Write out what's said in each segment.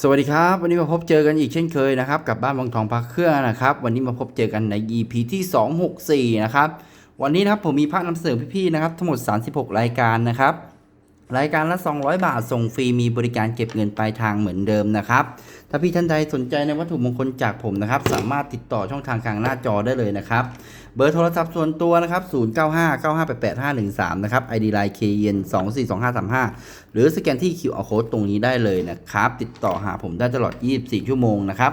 สวัสดีครับ วันนี้มาพบเจอกันอีกเช่นเคยนะครับ กับบ้านบางทองพักเครื่องนะครับ วันนี้มาพบเจอกันใน EP ที่ 264 นะครับ วันนี้นะครับผมมีพระนำเสนอพี่ๆนะครับ ทั้งหมด 36 รายการนะครับ รายการละ 200 บาทส่งฟรีมีบริการเก็บเงินปลายทางเหมือนเดิมนะครับ ถ้าพี่ท่านใดสนใจในวัตถุมงคลจากผมนะครับ สามารถติดต่อช่องทางกลางหน้าจอได้เลยนะครับ เบอร์โทรศัพท์ส่วนตัวนะครับ 0959588513 นะครับ ID Line k y n 242535 หรือสแกนที่ QR Code ตรงนี้ได้เลยนะครับ ติดต่อหาผมได้ตลอด 24 ชั่วโมงนะครับ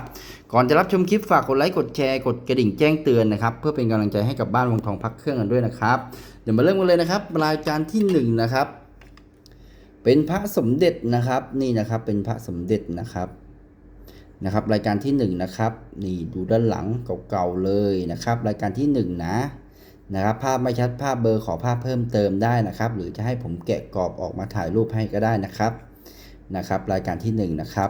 ก่อนจะรับชมคลิปฝากกดไลค์ กดแชร์ กดกระดิ่งแจ้งเตือนนะครับ เพื่อเป็นกำลังใจให้กับบ้านวังทองพักเครื่องกันด้วยนะครับ เดี๋ยวมาเริ่มกันเลยนะครับ รายการที่ 1 นะครับ เป็นพระสมเด็จนะครับ นี่นะครับ เป็นพระสมเด็จนะครับ นะครับรายการที่ 1 นะครับ นี่ดูด้านหลังเก่าๆเลยนะครับ รายการที่ 1 นะนะครับ ภาพไม่ชัดภาพเบอร์ขอภาพเพิ่มเติมได้นะครับ หรือจะให้ผมแกะกรอบออกมาถ่ายรูปให้ก็ได้นะครับนะครับ รายการที่ 1 นะครับ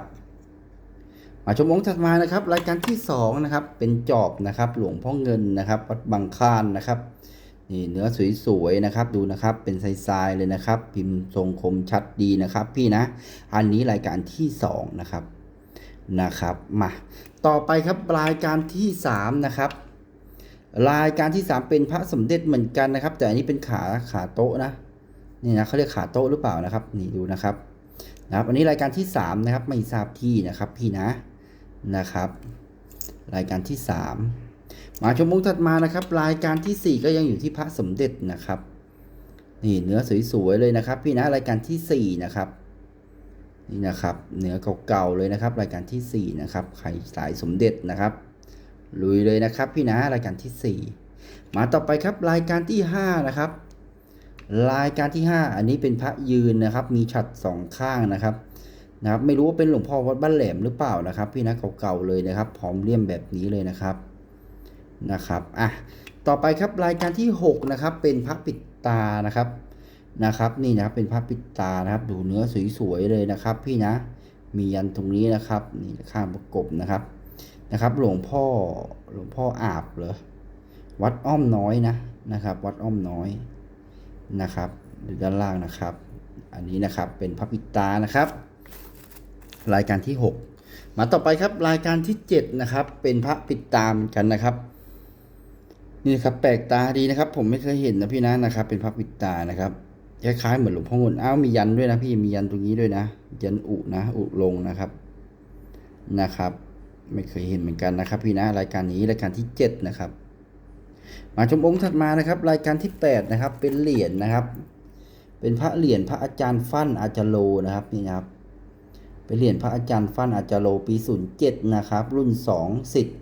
มาชมองค์ถัดมานะครับ รายการที่2นะครับเป็นจอบนะครับ หลวงพ่อเงินนะครับวัดบางคลานนะครับนี่เนื้อสวยๆนะครับดูนะครับเป็นทรายๆเลยนะครับ พิมพ์ทรงคมชัดดีนะครับ พี่นะ อันนี้รายการที่2นะครับ นะครับมาต่อไปครับรายการที่ 3 นะครับ รายการที่ 3 เป็นพระสมเด็จเหมือนกันนะครับ แต่อันนี้เป็นขาขาโต๊ะนะนี่นะเขาเรียกขาโต๊ะหรือเปล่านะครับนี่ดูนะครับนะครับ อันนี้รายการที่ 3 นะครับไม่ทราบที่นะครับพี่นะนะครับ รายการที่ 3 มาชมมุกถัดมานะครับ รายการทีสี่4 ก็ยังอยู่ที่พระสมเด็จนะครับนี่เนื้อสวยๆเลยนะครับ พี่นะรายการทีสี่4นะครับ นี่นะครับเนื้อเก่าๆเลยนะครับ รายการทีสี่4 นะครับใครสายสมเด็จนะครับลุยเลยนะครับพี่นะรายการทีสี่ 4 มาต่อไปครับรายการที่ 5 นะครับ รายการที่ 5 อันนี้เป็นพระยืนนะครับ มีฉัดสองข้างนะครับนะครับ ไม่รู้ว่าเป็นหลวงพ่อวัดบ้านแหลมหรือเปล่านะครับ พี่นะเก่าๆเลยนะครับพร้อมเลี่ยมแบบนี้เลยนะครับนะครับอะต่อไปครับรายการที่ 6 นะครับ เป็นพระปิดตานะครับ นะครับ นี่นะครับเป็นพระปิดตานะครับ ดูเนื้อสวยๆเลยนะครับ พี่นะ มียันตรงนี้นะครับ นี่ข้างประกบนะครับนะครับ หลวงพ่อหลวงพ่ออาบเหรอวัดอ้อมน้อยนะนะครับ วัดอ้อมน้อยนะครับดูด้านล่างนะครับ อันนี้นะครับเป็นพระปิดตานะครับ รายการที่ 6 มาต่อไปครับรายการที่ 7 นะครับ เป็นพระปิดตามกันนะครับ นี่นะครับแปลกตาดีนะครับ ผมไม่เคยเห็นนะพี่นะนะครับ เป็นพระปิดตานะครับ คล้ายๆเหมือนหลวงพ่อเงินอ้าวมียันด้วยนะพี่มียันตรงนี้ด้วยนะ ยันอุนะ อุลงนะครับนะครับ ไม่เคยเห็นเหมือนกันนะครับ พี่นะรายการนี้รายการที่ 7 นะครับ มาชมองค์ถัดมานะครับ รายการที่ 8 นะครับ เป็นเหรียญนะครับ เป็นพระเหรียญพระอาจารย์ฟั่นอาจารโลนะครับนี่นะครับ เป็นเหรียญพระอาจารย์ฟั่นอาจารโลปี 07 นะครับ รุ่น2สิทธิ์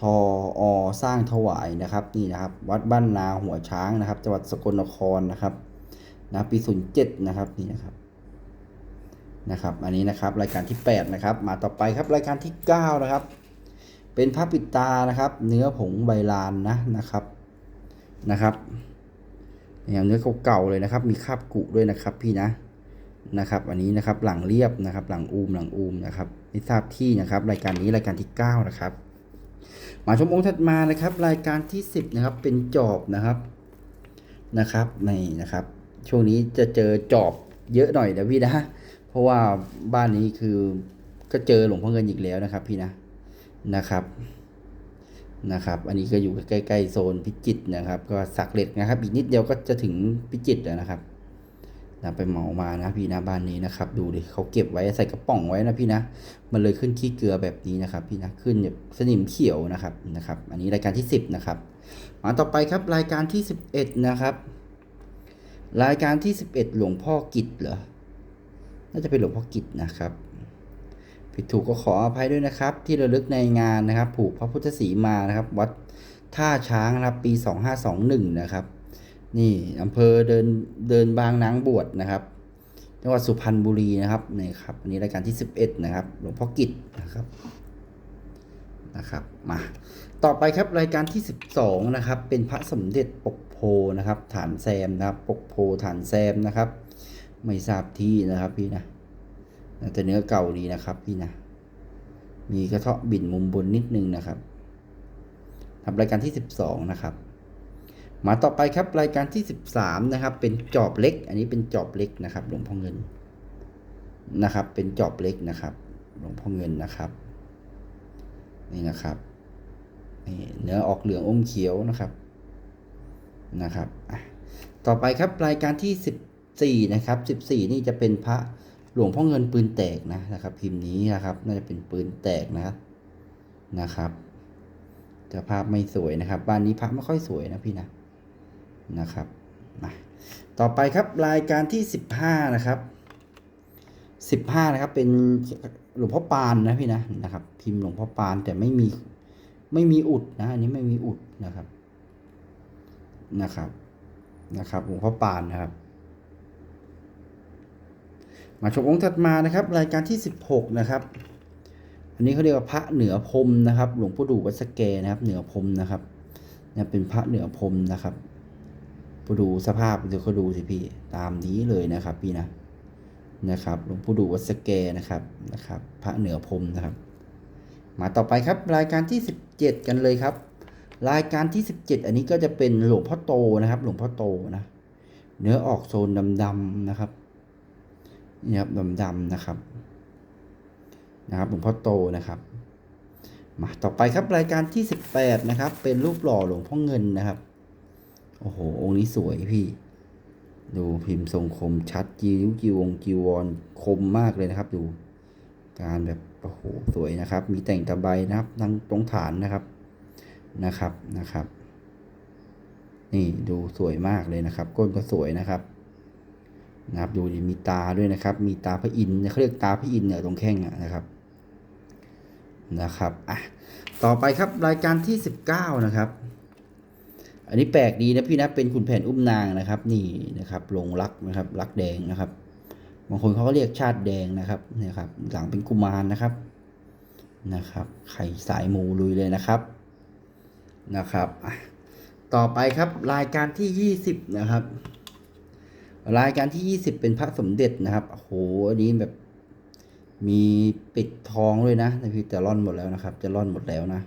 ทออสร้างถวายนะครับนี่นะครับ วัดบ้านนาหัวช้างนะครับจังหวัดสกลนครนะครับ นะปี 07 นะครับนี่นะครับนะครับอันนี้นะครับรายการที่ 8 นะครับ มาต่อไปครับรายการที่ 9 นะครับ เป็นพระปิดตานะครับ เนื้อผงใบลานนะนะครับนะครับอย่างเนื้อเก่าๆเลยนะครับ มีคราบกุด้วยนะครับพี่นะนะครับ อันนี้นะครับหลังเรียบนะครับ หลังอูมหลังอูมนะครับไม่ทราบที่นะครับ รายการนี้รายการที่ 9 นะครับ มาชมองค์ถัดมานะครับ รายการที่ 10 นะครับ เป็นจอบนะครับนะครับนี่นะครับ ช่วงนี้จะเจอจอบเยอะหน่อยนะพี่นะ เพราะว่าบ้านนี้คือก็เจอหลวงพ่อเงินอีกแล้วนะครับ พี่นะนะครับนะครับ อันนี้ก็อยู่ใกล้ๆโซนพิจิตรนะครับ ก็สักเหล็กนะครับ อีกนิดเดียวก็จะถึงพิจิตรแล้วนะครับนะไปเหมามานะพี่นะบ้านนี้นะครับ ดูดิเขาเก็บไว้ใส่กระป๋องไว้นะพี่นะ มันเลยขึ้นขี้เกลือแบบนี้นะครับ พี่นะขึ้นแบบสนิมเขียวนะครับนะครับ อันนี้รายการที่ 10 นะครับ มาต่อไปครับรายการที่ 11 นะครับ รายการที่ 11 หลวงพ่อกิจเหรอ น่าจะเป็นหลวงพ่อกิจนะครับ ผิดถูกก็ขออภัยด้วยนะครับ ที่ระลึกในงานนะครับ ผูกพระพุทธศีมานะครับ วัดท่าช้างนะครับ ปี 2521 นะครับ นี่อำเภอเดินเดินบางนางบวชนะครับ จังหวัดสุพรรณบุรีนะครับนี่ครับอันนี้รายการที่ 11 นะครับ หลวงพ่อกิจนะครับนะครับ มา ต่อไปครับรายการที่ 12 นะครับ เป็นพระสมเด็จปก นะครับ ฐานแซมนะครับ ปกโพฐานแซมนะครับ ไม่ทราบที่นะครับพี่นะแต่เนื้อเก่าดีนะครับพี่นะ มีกระเทาะบินมุมบนนิดนึงนะครับครับรายการที่ 12 นะครับ มาต่อไปครับรายการที่ 13 นะครับ เป็นจอบเล็ก อันนี้เป็นจอบเล็กนะครับหลวงพ่อเงินนะครับ เป็นจอบเล็กนะครับ หลวงพ่อเงินนะครับ นี่นะครับนี่เนื้อออกเหลืองอมเขียวนะครับ นะครับต่อไปครับรายการที่สิบสี่นะครับสิบสี่นี่จะเป็นพระหลวงพ่อเงินปืนแตกนะนะครับ พิมพ์นี้นะครับน่าจะเป็นปืนแตกนะครับนะครับแต่ภาพไม่สวยนะครับ บ้านนี้พระไม่ค่อยสวยนะพี่นะนะครับมาต่อไปครับรายการที่สิบห้านะครับสิบห้านะครับ เป็นหลวงพ่อปานนะพี่นะนะครับ พิมพ์หลวงพ่อปานแต่ไม่มีไม่มีอุดนะอันนี้ไม่มีอุดนะครับ นะครับนะครับหลวงพ่อปานนะครับ มาชมองค์ถัดมานะครับ รายการที่สิบหกนะครับ อันนี้เขาเรียกว่าพระเหนือพรมนะครับ หลวงพ่อดูวัดสะแกนะครับ เหนือพรมนะครับเนี่ยเป็นพระเหนือพรมนะครับพอดูสภาพเดี๋ยวเขาดูสิพี่ตามนี้เลยนะครับ พี่นะนะครับหลวงปู่ดูวัดสแกนะครับนะครับ พระเหนือพรมนะครับ มาต่อไปครับรายการที่ 17 กันเลยครับ รายการที่ 17 อันนี้ก็จะเป็นหลวงพ่อโตนะครับ หลวงพ่อโตนะ เนื้อออกโซนดำๆนะครับนี่ครับดำๆนะครับ นะครับหลวงพ่อโตนะครับ มาต่อไปครับรายการที่ 18 นะครับ เป็นรูปหล่อหลวงพ่อเงินนะครับ โอ้โห องค์นี้สวยพี่ ดูพิมพ์ทรงคมชัดจีวจีวงจีวรคมมากเลยนะครับ ดู การแบบโอ้โหสวยนะครับ มีแต่งตะไบนะครับทั้งตรงฐานนะครับ นะครับนะครับ นี่ดูสวยมากเลยนะครับ ก้นก็สวยนะครับนะครับดูดิมีตาด้วยนะครับ มีตาพระอินทร์เขาเรียกตาพระอินทร์เนี่ยตรงแข้งนะครับนะครับอะต่อไปครับรายการที่สิบเก้านะครับ อันนี้แปลกดีนะพี่นะเป็นคุณแผนอุ้มนางนะครับ นี่นะครับลงรักนะครับรักแดงนะครับบางคนเขาก็เรียกชาติแดงนะครับนี่ครับ หลังเป็นกุมารนะครับนะครับใครสายมูลุยเลยนะครับ นะครับ ต่อไปครับรายการที่ยี่สิบนะครับ รายการที่ยี่สิบเป็นพระสมเด็จนะครับโอ้โหอันนี้แบบมีปิดทองด้วยนะแต่พี่จะร่อนหมดแล้วนะครับ จะร่อนหมดแล้วนะ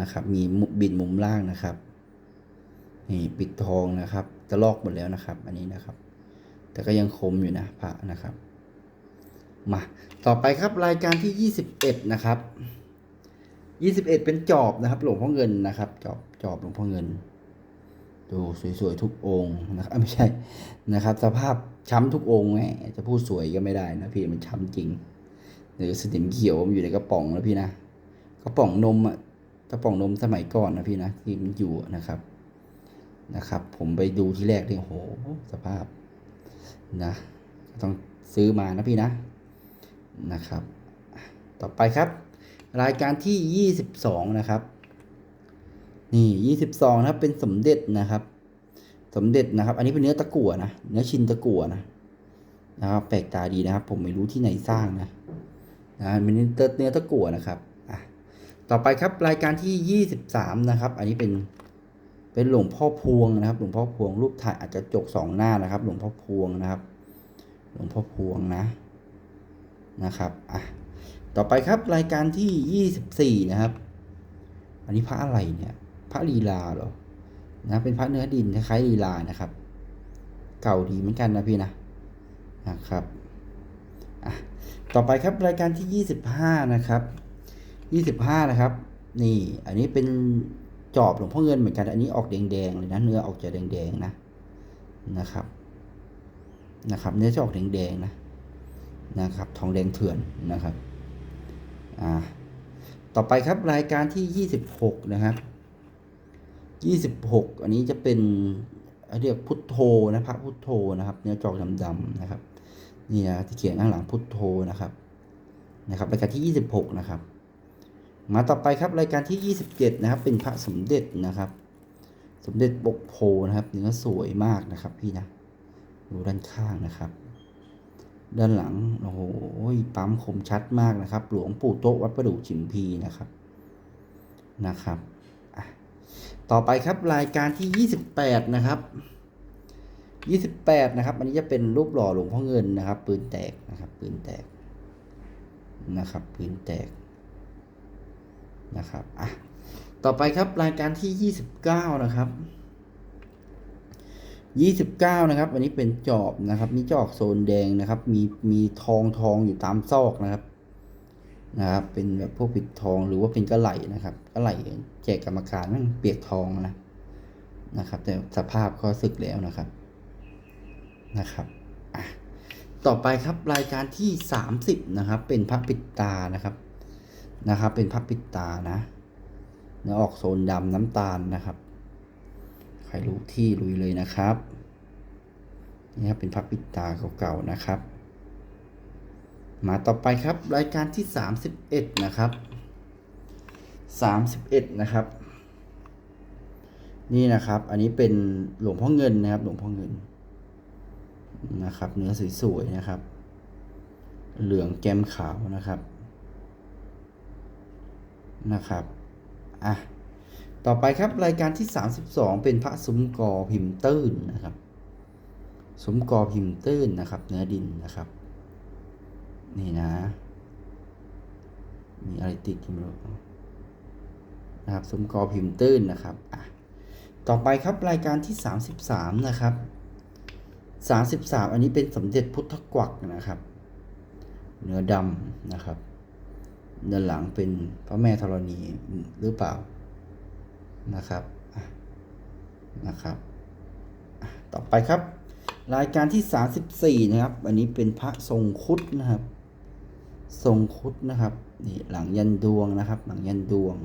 นะครับ มีบินมุมล่างนะครับนี่ปิดทองนะครับ จะลอกหมดแล้วนะครับ อันนี้นะครับ แต่ก็ยังคมอยู่นะพระนะครับ มา ต่อไปครับรายการที่ 21 นะครับ 21เอ็ดเป็นจอบนะครับหลวงพ่อเงินนะครับ จอบจอบหลวงพ่อเงิน ดูสวยๆทุกองค์นะครับไม่ใช่นะครับ สภาพช้ำทุกองค์ไงจะพูดสวยก็ไม่ได้นะพี่มันช้ำจริงหรือสนิมเขียวมันอยู่ในกระป๋องนะพี่นะกระป๋องนมอะกระป๋องนมสมัยก่อนนะพี่นะที่มันอยู่นะครับนะครับ ผมไปดูที่แรกเนี่ยโหสภาพนะต้องซื้อมานะพี่นะนะครับ ต่อไปครับ รายการที่ 22 นะครับ นี่ 22นะครับเป็นสมเด็จนะครับ สมเด็จนะครับ อันนี้เป็นเนื้อตะกั่วนะ เนื้อชินตะกั่วนะนะครับแปลกตาดีนะครับ ผมไม่รู้ที่ไหนสร้างนะนะเป็นเนื้อตะกั่วนะครับอะต่อไปครับรายการที่ 23 นะครับ อันนี้เป็นเป็นหลวงพ่อพวงนะครับ หลวงพ่อพวงรูปถ่ายอาจจะจกสองหน้านะครับ หลวงพ่อพวงนะครับ หลวงพ่อพวงนะนะครับอะ ต่อไปครับรายการที่ยี่สิบสี่นะครับ อันนี้พระอะไรเนี่ย พระลีลาเหรอ นะ เป็นพระเนื้อดินคล้ายลีลานะครับ เก่าดีเหมือนกันนะพี่นะนะครับอะต่อไปครับรายการที่ยี่สิบห้านะครับยี่สิบห้านะครับ นี่ อันนี้เป็นจอบหลวงพ่อเงินเหมือนกัน อันนี้ออกแดงๆเลยนะ เนื้อออกจะแดงๆนะ นะครับ นะครับ เนื้อจะออกแดงๆนะ นะครับ ทองแดงเถื่อนนะครับ อ่าต่อไปครับรายการที่ยี่สิบหกนะครับยี่สิบหกอันนี้จะเป็นเรียกพุทโธนะพระพุทโธนะครับ เนื้อจอกดำๆนะครับนี่นะที่เขียนข้างหลังพุทโธนะครับนะครับ รายการที่ยี่สิบหกนะครับ มาต่อไปครับรายการที่ 27 นะครับ เป็นพระสมเด็จนะครับ สมเด็จปกโพนะครับเนื้อสวยมากนะครับ พี่นะดูด้านข้างนะครับ ด้านหลัง โอ้โหปั๊มคมชัดมากนะครับ หลวงปู่โต๊ะวัดประดู่ฉิมพีนะครับนะครับ ต่อไปครับรายการที่ 28 นะครับ 28 นะครับ อันนี้จะเป็นรูปหล่อหลวงพ่อเงินนะครับ ปืนแตกนะครับปืนแตกนะครับปืนแตกนะครับอะต่อไปครับรายการที่ 29 นะครับ 29 นะครับ อันนี้เป็นจอบนะครับมีจอกโซนแดงนะครับ มีมีทองทองอยู่ตามซอกนะครับ นะครับ เป็นแบบพวกปิดทองหรือว่าเป็นกระไหลนะครับกระไหลแจกกรรมการมันเปียกทองนะนะครับ แต่สภาพก็สึกแล้วนะครับนะครับอะต่อไปครับรายการที่ 30 นะครับ เป็นพระปิดตานะครับนะครับ เป็นพระปิดตานะเนื้อออกโซนดำน้ำตาลนะครับ ใครรู้ที่ลุยเลยนะครับนี่ครับเป็นพระปิดตาเก่าๆนะครับ มาต่อไปครับรายการที่ 31 นะครับ 31 นะครับ นี่นะครับ อันนี้เป็นหลวงพ่อเงินนะครับ หลวงพ่อเงินนะครับ เนื้อสวยๆนะครับ เหลืองแก้มขาวนะครับนะครับ อะ ต่อไปครับรายการที่ 32 เป็นพระซุ้มกอพิมพ์ตื้นนะครับซุ้มกอพิมพ์ตื้นนะครับเนื้อดินนะครับ นี่นะ มีอะไรติดอยู่ไม่รู้นะครับซุ้มกอพิมพ์ตื้นนะครับอะต่อไปครับรายการที่ 33 นะครับ 33 อันนี้เป็นสมเด็จพุทธกวักนะครับ เนื้อดำนะครับเนื้อหลังเป็นพระแม่ธรณีหรือเปล่า นะครับนะครับ ต่อไปครับ รายการที่ 34 นะครับ อันนี้เป็นพระทรงคุดนะครับ ทรงคุดนะครับนี่หลังยันดวงนะครับ หลังยันดวง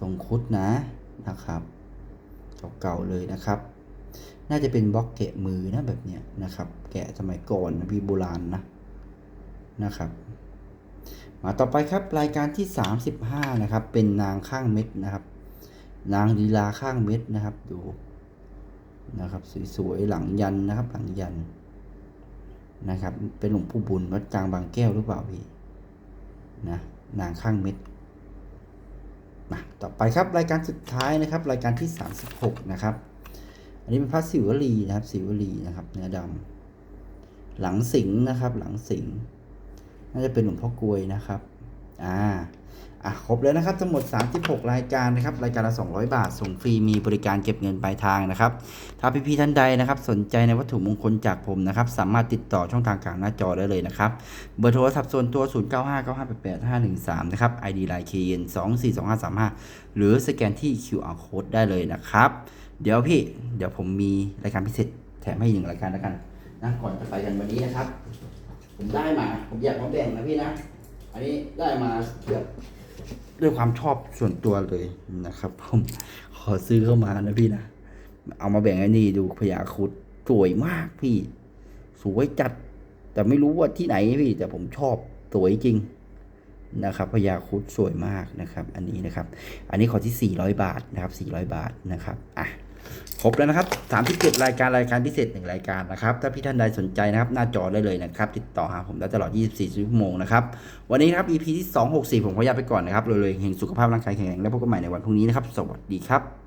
ทรงคุดนะนะครับเก่าๆเลยนะครับ น่าจะเป็นบล็อกแกะมือนะแบบเนี้ยนะครับ แกะสมัยก่อนนะพี่โบราณนะนะครับ มาต่อไปครับรายการที่ 35 นะครับ เป็นนางข้างเม็ดนะครับ นางลีลาข้างเม็ดนะครับ ดูนะครับสวยๆหลังยันนะครับ หลังยันนะครับ เป็นหลวงปู่บุญวัดกลางบางแก้วหรือเปล่าพี่นะนางข้างเม็ดมาต่อไปครับรายการสุดท้ายนะครับ รายการที่ 36 นะครับ อันนี้เป็นพระศิวลีนะครับศิวลีนะครับ เนื้อดำหลังสิงนะครับ หลังสิงน่าจะเป็นหลวงพ่อกลวยนะครับ อ่า อะครบแล้วนะครับทั้งหมด 36 รายการนะครับรายการละ 200 บาท ส่งฟรีมีบริการเก็บเงินปลายทางนะครับ ถ้าพี่ๆท่านใดนะครับ สนใจในวัตถุมงคลจากผมนะครับ สามารถติดต่อช่องทางกลางหน้าจอได้เลยนะครับ เบอร์โทรศัพท์ส่วนตัว 0959588513 นะครับ ID Line KN 242535 หรือสแกนที่ QR Code ได้เลยนะครับ เดี๋ยวพี่เดี๋ยวผมมีรายการพิเศษแถมให้หนึ่งรายการแล้วกันนะก่อนจะไปกันวันนี้นะครับ ผมได้มาผมอยากมาแบ่งนะพี่นะ อันนี้ได้มาแบบ ด้วยความชอบส่วนตัวเลยนะครับผมขอซื้อเข้ามานะพี่นะเอามาแบ่งให้นี่ดูพญาครุดสวยมากพี่ สวยจัด แต่ไม่รู้ว่าที่ไหนพี่ แต่ผมชอบสวยจริงนะครับพญาครุดสวยมากนะครับ อันนี้นะครับ อันนี้ขอที่ 400 บาทนะครับ400 บาทนะครับอะ ครบแล้วนะครับ37รายการรายการพิเศษหนึ่งรายการนะครับ ถ้าพี่ท่านใดสนใจนะครับ หน้าจอได้เลยนะครับ ติดต่อหาผมได้ตลอด 24 ชั่วโมงนะครับ วันนี้ครับ EP ที่ 264 ผมขออนุญาตไปก่อนนะครับรวยๆเฮงสุขภาพร่างกายแข็งแรงแล้วพบกันใหม่ในวันพรุ่งนี้นะครับ สวัสดีครับ